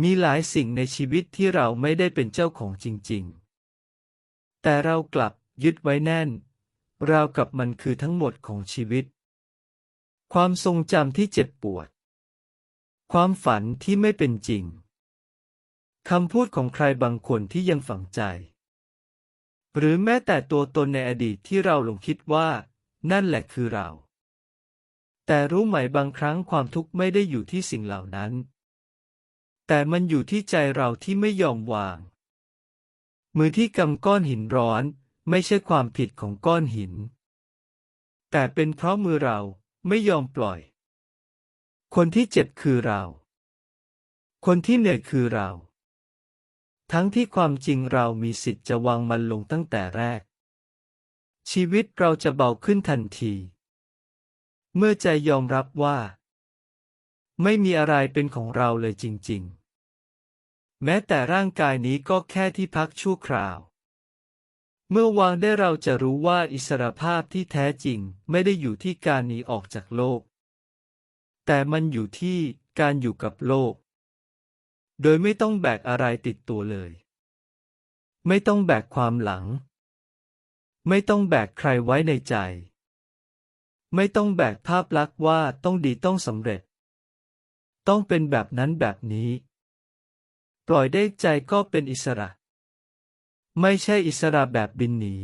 มีหลายสิ่งในชีวิตที่เราไม่ได้เป็นเจ้าของจริง ๆ แต่เรากลับยึดไว้แน่น ราวกับมันคือทั้งหมดของชีวิต ความทรงจำที่เจ็บปวด ความฝันที่ไม่เป็นจริง คำพูดของใครบางคนที่ยังฝังใจ หรือแม้แต่ตัวตนในอดีตที่เราหลงคิดว่า นั่นแหละคือเรา แต่รู้ไหมบางครั้งความทุกข์ไม่ได้อยู่ที่สิ่งเหล่านั้น แต่มันอยู่ที่ใจเราที่ไม่ยอมวาง มือที่กำก้อนหินร้อน ไม่ใช่ความผิดของก้อนหิน แต่เป็นเพราะมือเราไม่ยอมปล่อย คนที่เจ็บคือเรา คนที่เหนื่อยคือเรา ทั้งที่ความจริงเรามีสิทธิ์จะวางมันลงตั้งแต่แรก ชีวิตเราจะเบาขึ้นทันที เมื่อใจยอมรับว่า ไม่มีอะไรเป็นของเราเลยจริง ๆ แม้แต่ร่างกายนี้ก็แค่ที่พักชั่วคราว เมื่อวางได้เราจะรู้ว่าอิสรภาพที่แท้จริงไม่ได้อยู่ที่การหนีออกจากโลก แต่มันอยู่ที่การอยู่กับโลก โดยไม่ต้องแบกอะไรติดตัวเลย ไม่ต้องแบกความหลัง ไม่ต้องแบกใครไว้ในใจ ไม่ต้องแบกภาพลักษณ์ว่าต้องดีต้องสำเร็จ ต้องเป็นแบบนั้นแบบนี้ ปล่อยได้ใจก็เป็นอิสระ ไม่ใช่อิสระแบบบินหนี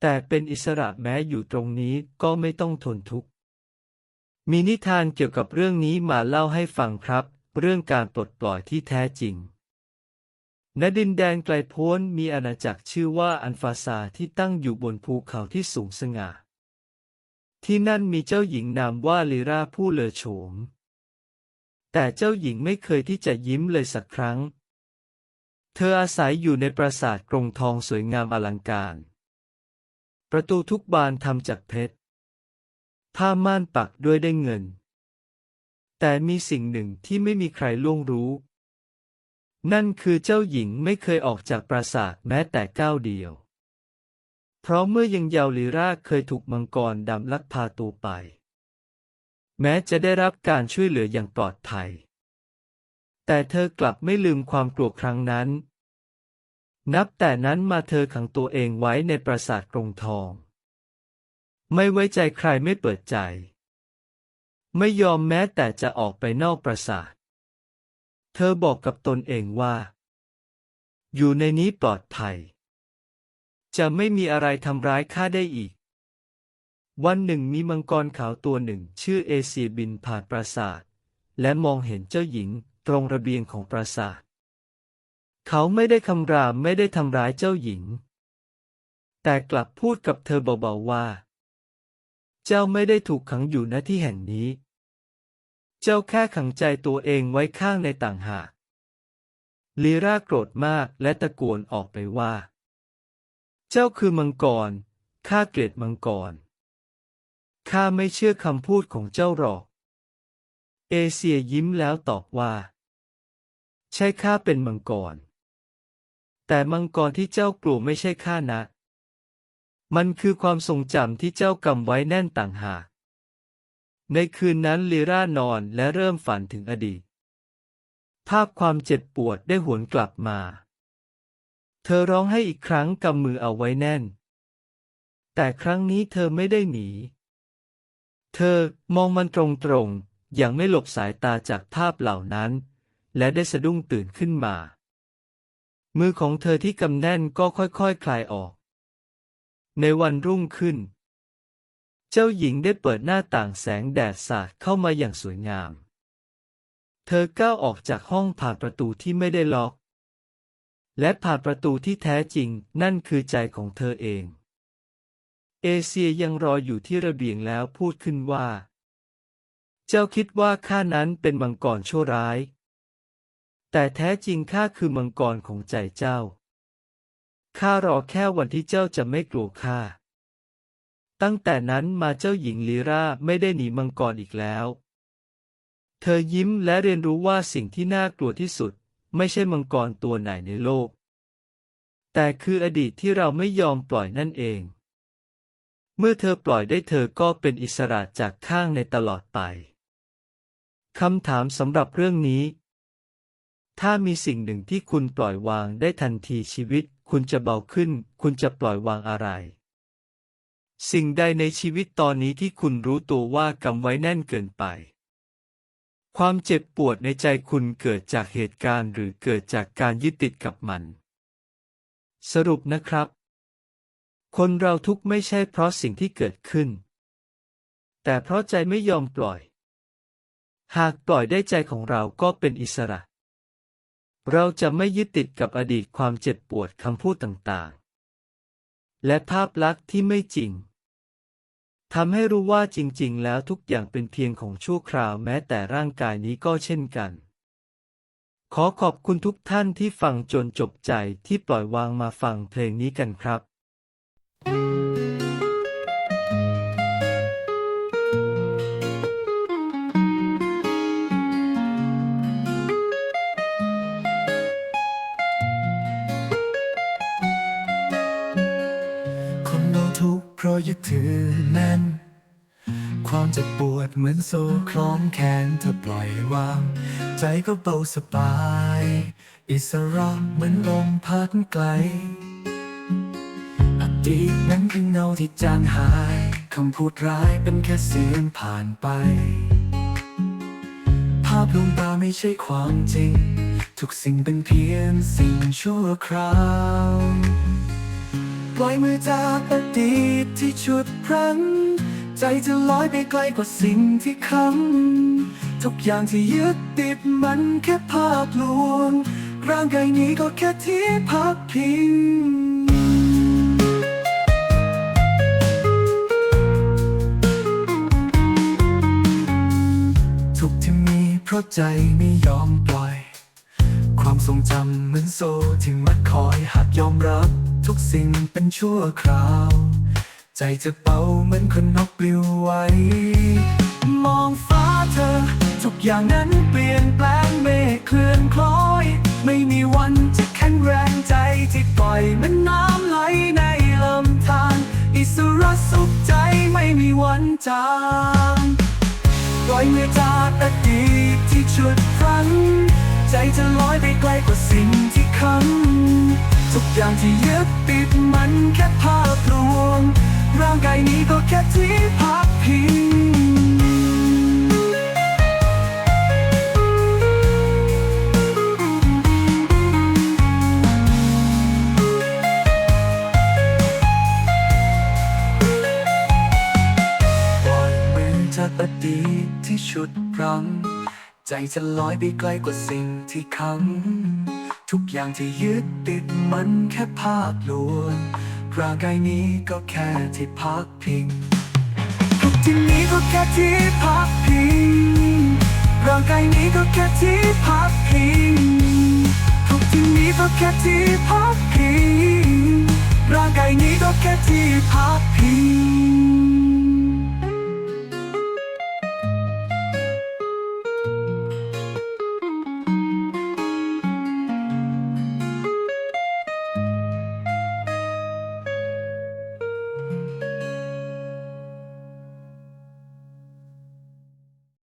แต่เป็นอิสระแม้อยู่ตรงนี้ก็ไม่ต้องทนทุกข์ มีนิทานเกี่ยวกับเรื่องนี้มาเล่าให้ฟังครับ เรื่องการปลดปล่อยที่แท้จริง ณ ดินแดนไกลโพ้นมีอาณาจักรชื่อว่าอันฟาซาที่ตั้งอยู่บนภูเขาที่สูงสง่า ที่นั่นมีเจ้าหญิงนามว่าลีราผู้เลอโฉม แต่เจ้าหญิงไม่เคยที่จะยิ้มเลยสักครั้ง เธออาศัยอยู่ในปราสาทกรงทองสวยงามอลังการ ประตูทุกบานทำจากเพชร ผ้าม่านปักด้วยได้เงิน แต่มีสิ่งหนึ่งที่ไม่มีใครล่วงรู้ นั่นคือเจ้าหญิงไม่เคยออกจากปราสาทแม้แต่ก้าวเดียว เพราะเมื่อยังเยาว์ลีราเคยถูกมังกรดำลักพาตัวไป แม้จะได้รับการช่วยเหลืออย่างปลอดภัย แต่เธอกลับไม่ลืมความกลัวครั้งนั้น นับแต่นั้นมาเธอขังตัวเองไว้ในปราสาทกรงทอง ไม่ไว้ใจใครไม่เปิดใจ ไม่ยอมแม้แต่จะออกไปนอกปราสาท เธอบอกกับตนเองว่า อยู่ในนี้ปลอดภัย จะไม่มีอะไรทำร้ายข้าได้อีก วันหนึ่งมีมังกรขาวตัวหนึ่ง ชื่อเอเชียบินผ่านปราสาท และมองเห็นเจ้าหญิงตรงระเบียงของปราสาท เขาไม่ได้คำรามไม่ได้ทำร้ายเจ้าหญิง แต่กลับพูดกับเธอเบาๆว่า เจ้าไม่ได้ถูกขังอยู่ณที่แห่งนี้ เจ้าแค่ขังใจตัวเองไว้ข้างในต่างหากลีราโกรธมากและตะโกนออกไปว่า เจ้าคือมังกรข้าเกลียดมังกร ข้าไม่เชื่อคำพูดของเจ้าหรอก เอเชียยิ้มแล้วตอบว่า ใช่ข้าเป็นมังกร แต่มังกรที่เจ้ากลัวไม่ใช่ข้านะ มันคือความทรงจำที่เจ้ากำไว้แน่นต่างหาก ในคืนนั้นลีรานอนและเริ่มฝันถึงอดีต ภาพความเจ็บปวดได้หวนกลับมา เธอร้องให้อีกครั้งกำมือเอาไว้แน่น แต่ครั้งนี้เธอไม่ได้หนี เธอมองมันตรงๆ อย่างไม่หลบสายตาจากภาพเหล่านั้น และได้สะดุ้งตื่นขึ้นมา มือของเธอที่กำแน่นก็ค่อยๆคคลายออก ในวันรุ่งขึ้น เจ้าหญิงได้เปิดหน้าต่างแสงแดดสาดเข้ามาอย่างสวยงาม เธอก้าวออกจากห้องผ่านประตูที่ไม่ได้ล็อก และผ่านประตูที่แท้จริงนั่นคือใจของเธอเอง เอเชียยังรออยู่ที่ระเบียงแล้วพูดขึ้นว่า เจ้าคิดว่าข้านั้นเป็นมังกรชั่วร้าย แต่แท้จริงข้าคือมังกรของใจเจ้า ข้ารอแค่วันที่เจ้าจะไม่กลัวข้า ตั้งแต่นั้นมาเจ้าหญิงลีราไม่ได้หนีมังกรอีกแล้ว เธอยิ้มและเรียนรู้ว่าสิ่งที่น่ากลัวที่สุด ไม่ใช่มังกรตัวไหนในโลก แต่คืออดีตที่เราไม่ยอมปล่อยนั่นเอง เมื่อเธอปล่อยได้เธอก็เป็นอิสระจากข้างในตลอดไป คำถามสำหรับเรื่องนี้ ถ้ามีสิ่งหนึ่งที่คุณปล่อยวางได้ทันทีชีวิต คุณจะเบาขึ้น คุณจะปล่อยวางอะไร สิ่งใดในชีวิตตอนนี้ที่คุณรู้ตัวว่ากำไว้แน่นเกินไป ความเจ็บปวดในใจคุณเกิดจากเหตุการณ์หรือเกิดจากการยึดติดกับมัน สรุปนะครับ คนเราทุกข์ไม่ใช่เพราะสิ่งที่เกิดขึ้น แต่เพราะใจไม่ยอมปล่อย หากปล่อยได้ใจของเราก็เป็นอิสระ เราจะไม่ยึดติดกับอดีตความเจ็บปวดคำพูดต่างๆ และภาพลักษณ์ที่ไม่จริงทำให้รู้ว่าจริงๆ แล้วทุกอย่างเป็นเพียงของชั่วคราวแม้แต่ร่างกายนี้ก็เช่นกัน ขอขอบคุณทุกท่านที่ฟังจนจบใจที่ปล่อยวางมาฟังเพลงนี้กันครับ ยึดถือแน่น ความเจ็บปวดเหมือนโซ่คล้องแขนเธอปล่อยวาง ใจก็เบาสบาย อิสระเหมือนลมพัดไกล อดีตนั้นคือเงาที่จางหาย คำพูดร้ายเป็นแค่เสียงผ่านไป ภาพลวงตาไม่ใช่ความจริง ทุกสิ่งเป็นเพียงสิ่งชั่วคราว ปล่อยมือจากอดีตที่ชุดพรั้งใจจะลอยไปไกลกว่าสิ่งที่ค้ำทุกอย่างที่ยึดติดมันแค่ภาพลวง ร่างกายนี้ก็แค่ที่พักพิงทุกที่มีเพราะใจไม่ยอมปล่อย ความทรงจำเหมือนโซ่ที่มัดคอยหากยอมรับ ทุกสิ่งเป็นชั่วคราว ใจจะเบาเหมือนคนนกปลิวไหวมองฟ้าเธอ ทุกอย่างนั้นเปลี่ยนแปลงเมฆเคลื่อนคล้อย ไม่มีวันจะแข็งแรงใจที่ปล่อยมันน้ำไหลในลำธารอิสระสุขใจไม่มีวันจางปล่อยมือจากอดีตที่ชุดพรั้ง ใจจะลอยไปไกลกว่าสิ่งที่ค้ำ ทุกอย่างที่ยึดติดมันแค่ภาพลวง ร่างกายนี้ก็แค่ที่พักพิงก่อยมือจากอดีตที่ชุดรั้งใจจะลอยไปไกลกว่าสิ่งที่ค้ำ ทุกอย่างที่ยึดติดมันแค่ภาพลวงร่างกายนี้ก็แค่ที่พักพิงทุกที่นี้ก็แค่ที่พักพิงร่างกายนี้ก็แค่ที่พักพิงทุกที่นี้ก็แค่ที่พักพิงร่างกายนี้ก็แค่ที่พักพิง